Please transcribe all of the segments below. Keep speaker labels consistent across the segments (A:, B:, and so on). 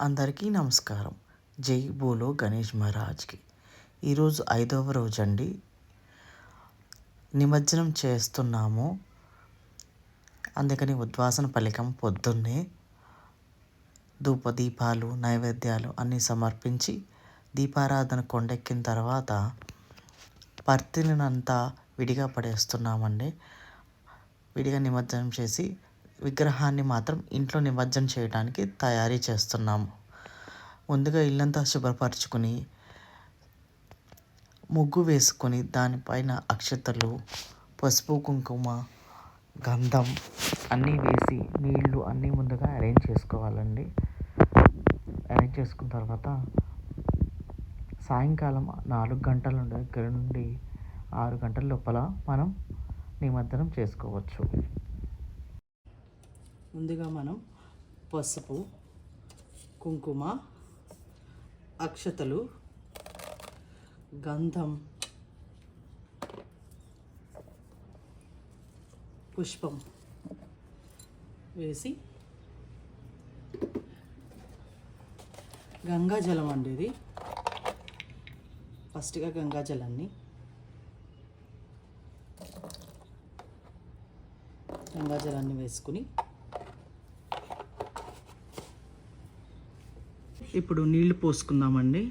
A: అందరికీ నమస్కారం. జై బోలో గణేష్ మహారాజ్కి. ఈరోజు ఐదవ రోజు అండి నిమజ్జనం చేస్తున్నాము. అందుకని ఉద్వాసన ఫలికం పొద్దున్నే ధూప దీపాలు నైవేద్యాలు అన్నీ సమర్పించి దీపారాధన కొండెక్కిన తర్వాత పర్తినంతా విడిగా పడేస్తున్నామండి. విడిగా నిమజ్జనం చేసి విగ్రహాన్ని మాత్రం ఇంట్లో నిమజ్జనం చేయడానికి తయారీ చేస్తున్నాము. ముందుగా ఇల్లంతా శుభ్రపరచుకుని ముగ్గు వేసుకొని దానిపైన అక్షతలు పసుపు కుంకుమ గంధం అన్నీ వేసి నీళ్ళు అన్నీ ముందుగా అరేంజ్ చేసుకోవాలండి. అరేంజ్ చేసుకున్న తర్వాత సాయంకాలం నాలుగు గంటల దగ్గర నుండి ఆరు గంటల లోపల మనం నిమజ్జనం చేసుకోవచ్చు. ముందుగా మనం పసుపు కుంకుమ అక్షతలు గంధం పుష్పం వేసి గంగాజలం అండి ఇది. ఫస్ట్గా గంగాజలాన్ని గంగాజలాన్ని వేసుకుని ఇప్పుడు నీళ్ళు పోసుకుందామండి.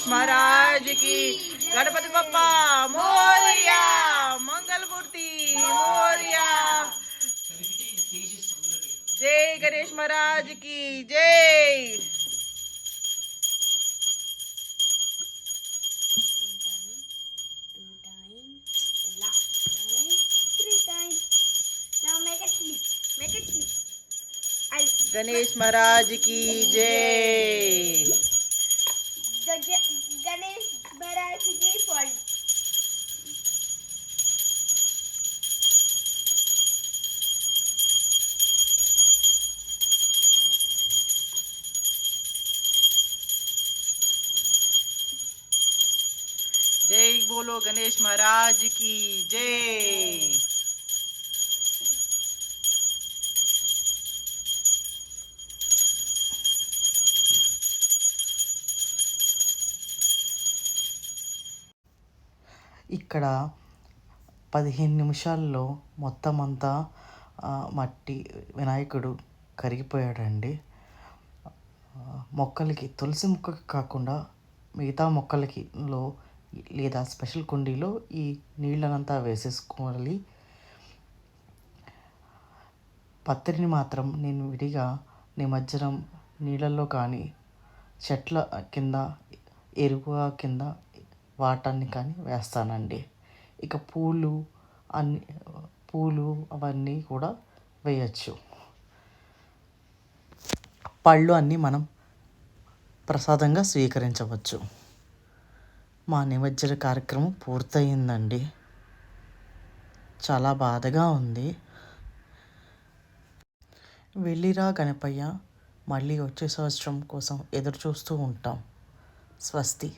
B: गणेश
A: महाराज की। गणपति पप्पा मोरिया मंगल मूर्ति मोरिया। जय गणेश महाराज की जय। गणेश महाराज की जय। बोलो गणेश महाराज की जय ఇక్కడ పదిహేను నిమిషాల్లో మొత్తం అంతా ఆ, మట్టి వినాయకుడు కరిగిపోయాడండి ఆ, మొక్కలకి తులసి మొక్కకి కాకుండా మిగతా మొక్కలకి లో లేదా స్పెషల్ కుండీలో ఈ నీళ్ళనంతా వేసేసుకోవాలి. పత్రిని మాత్రం నేను విడిగా నిమజ్జనం నీళ్ళల్లో కానీ చెట్ల కింద ఎరువు కింద వాటాన్ని కానీ వేస్తానండి. ఇక పూలు అన్ని పూలు అవన్నీ కూడా వేయచ్చు. పళ్ళు అన్నీ మనం ప్రసాదంగా స్వీకరించవచ్చు. మా నిమజ్జన కార్యక్రమం పూర్తయిందండి. చాలా బాధగా ఉంది. వెళ్ళిరా గణపయ్య మళ్ళీ వచ్చే సంవత్సరం కోసం ఎదురు చూస్తూ ఉంటాం. స్వస్తి.